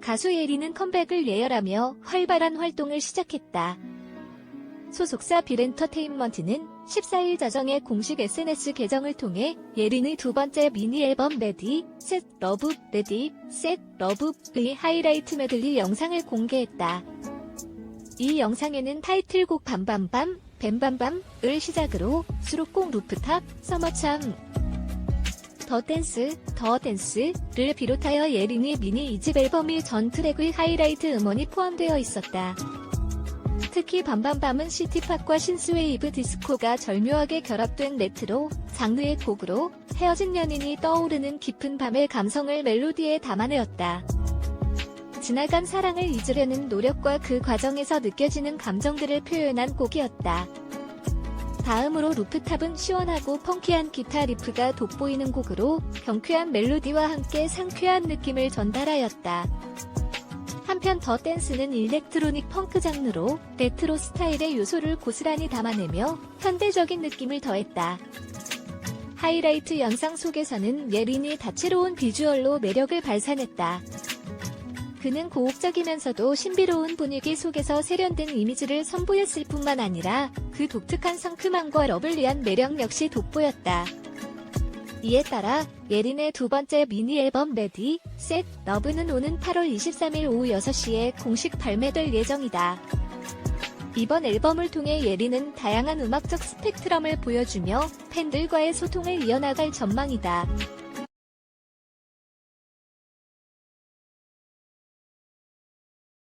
가수 예리는 컴백을 예열하며 활발한 활동을 시작했다. 소속사 빌엔터테인먼트는 14일 자정의 공식 SNS 계정을 통해 예린의 두 번째 미니 앨범 레디, 셋 러브, 레디, 셋 러브의 하이라이트 메들리 영상을 공개했다. 이 영상에는 타이틀곡 밤밤밤, 뱀밤밤을 시작으로 수록곡 루프탑, 서머참, 더 댄스, 더 댄스를 비롯하여 예린이 미니 2집 앨범의 전 트랙의 하이라이트 음원이 포함되어 있었다. 특히 밤밤밤은 시티팝과 신스웨이브 디스코가 절묘하게 결합된 레트로 장르의 곡으로 헤어진 연인이 떠오르는 깊은 밤의 감성을 멜로디에 담아내었다. 지나간 사랑을 잊으려는 노력과 그 과정에서 느껴지는 감정들을 표현한 곡이었다. 다음으로 루프탑은 시원하고 펑키한 기타 리프가 돋보이는 곡으로 경쾌한 멜로디와 함께 상쾌한 느낌을 전달하였다. 한편 더 댄스는 일렉트로닉 펑크 장르로 레트로 스타일의 요소를 고스란히 담아내며 현대적인 느낌을 더했다. 하이라이트 영상 속에서는 예린이 다채로운 비주얼로 매력을 발산했다. 그는 고혹적이면서도 신비로운 분위기 속에서 세련된 이미지를 선보였을 뿐만 아니라 그 독특한 상큼함과 러블리한 매력 역시 돋보였다. 이에 따라 예린의 두 번째 미니 앨범 레디, 셋, 러브는 오는 8월 23일 오후 6시에 공식 발매될 예정이다. 이번 앨범을 통해 예린은 다양한 음악적 스펙트럼을 보여주며 팬들과의 소통을 이어나갈 전망이다.